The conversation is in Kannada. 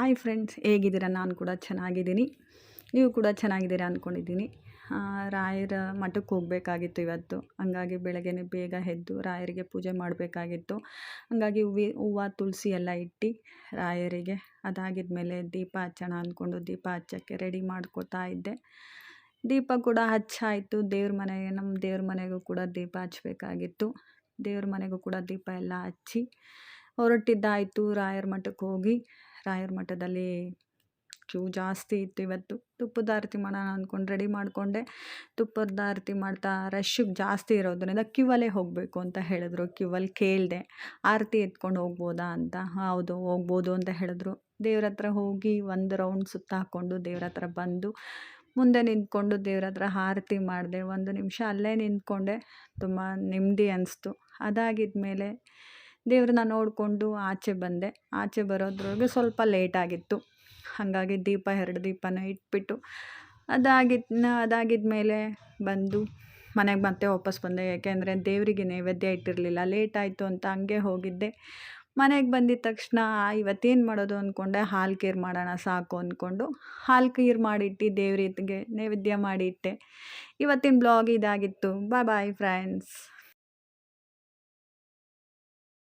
ಹಾಯ್ ಫ್ರೆಂಡ್ಸ್ ಹೇಗಿದ್ದೀರಾ? ನಾನು ಕೂಡ ಚೆನ್ನಾಗಿದ್ದೀನಿ. ನೀವು ಕೂಡ ಚೆನ್ನಾಗಿದ್ದೀರಾ ಅಂದ್ಕೊಂಡಿದ್ದೀನಿ ರಾಯರ ಮಠಕ್ಕೆ ಹೋಗಬೇಕಾಗಿತ್ತು ಇವತ್ತು. ಹಂಗಾಗಿ ಬೆಳಗ್ಗೆನೇ ಬೇಗ ಎದ್ದು ರಾಯರಿಗೆ ಪೂಜೆ ಮಾಡಬೇಕಾಗಿತ್ತು. ಹಂಗಾಗಿ ಹೂವಿ, ಹೂವು, ತುಳಸಿ ಎಲ್ಲ ಇಟ್ಟು ರಾಯರಿಗೆ ಅದಾಗಿದ್ಮೇಲೆ ದೀಪ ಹಚ್ಚೋಣ ಅಂದ್ಕೊಂಡು ದೀಪ ಹಚ್ಚೋಕ್ಕೆ ರೆಡಿ ಮಾಡ್ಕೋತಾ ಇದ್ದೆ. ದೀಪ ಕೂಡ ಹಚ್ಚಾಯಿತು. ದೇವ್ರ ಮನೆಗೆ ನಮ್ಮ ದೇವ್ರ ಮನೆಗೂ ಕೂಡ ದೀಪ ಹಚ್ಚಬೇಕಾಗಿತ್ತು. ದೇವ್ರ ಮನೆಗೂ ಕೂಡ ದೀಪ ಎಲ್ಲ ಹಚ್ಚಿ ಹೊರಟಿದ್ದಾಯಿತು ರಾಯರ ಮಠಕ್ಕೆ ಹೋಗಿ. ರಾಯರ ಮಠದಲ್ಲಿ ಕ್ಯೂ ಜಾಸ್ತಿ ಇತ್ತು ಇವತ್ತು. ತುಪ್ಪದ ಆರತಿ ಮಾಡೋಣ ಅಂದ್ಕೊಂಡು ರೆಡಿ ಮಾಡಿಕೊಂಡೆ. ತುಪ್ಪದ ಆರತಿ ಮಾಡ್ತಾ ರಶ್ಶಿಗೆ ಜಾಸ್ತಿ ಇರೋದ್ರಿಂದ ಕ್ಯೂವಲ್ಲೇ ಹೋಗಬೇಕು ಅಂತ ಹೇಳಿದ್ರು. ಕ್ಯೂವಲ್ಲಿ ಕೇಳಿದೆ, ಆರತಿ ಎತ್ಕೊಂಡು ಹೋಗ್ಬೋದಾ ಅಂತ? ಹೌದು, ಹೋಗ್ಬೋದು ಅಂತ ಹೇಳಿದ್ರು. ದೇವ್ರ ಹತ್ರ ಹೋಗಿ ಒಂದು ರೌಂಡ್ ಸುತ್ತ ಹಾಕ್ಕೊಂಡು ದೇವ್ರ ಹತ್ರ ಬಂದು, ಮುಂದೆ ನಿಂತ್ಕೊಂಡು ದೇವ್ರ ಹತ್ರ ಆರತಿ ಮಾಡಿದೆ. ಒಂದು ನಿಮಿಷ ಅಲ್ಲೇ ನಿಂತ್ಕೊಂಡೆ. ತುಂಬ ನೆಮ್ಮದಿ ಅನಿಸ್ತು. ಅದಾಗಿದ್ಮೇಲೆ ದೇವ್ರನ್ನ ನೋಡಿಕೊಂಡು ಆಚೆ ಬಂದೆ. ಆಚೆ ಬರೋದ್ರೊಳಗೆ ಸ್ವಲ್ಪ ಲೇಟಾಗಿತ್ತು ಹಾಗಾಗಿ ದೀಪ, ಎರಡು ದೀಪನ ಇಟ್ಬಿಟ್ಟು ಅದಾಗಿದ್ನ ಮೇಲೆ ಬಂದು ಮನೆಗೆ ಮತ್ತೆ ವಾಪಸ್ ಬಂದೆ. ಯಾಕೆಂದರೆ ದೇವರಿಗೆ ನೈವೇದ್ಯ ಇಟ್ಟಿರಲಿಲ್ಲ. ಲೇಟ್ ಆಯಿತು ಅಂತ ಹಂಗೆ ಹೋಗಿದ್ದೆ. ಮನೆಗೆ ಬಂದಿದ್ದ ತಕ್ಷಣ ಇವತ್ತೇನು ಮಾಡೋದು? ಅಂದ್ಕೊಂಡೆ ಹಾಲು ಖೀರ್ ಮಾಡೋಣ ಸಾಕು ಅಂದ್ಕೊಂಡು ಹಾಲು ಖೀರ್ ಮಾಡಿಟ್ಟು ದೇವ್ರಿಗೆ ನೈವೇದ್ಯ ಮಾಡಿಟ್ಟೆ. ಇವತ್ತಿನ ಬ್ಲಾಗ್ ಇದಾಗಿತ್ತು. ಬಾಯ್ ಬಾಯ್ ಫ್ರೆಂಡ್ಸ್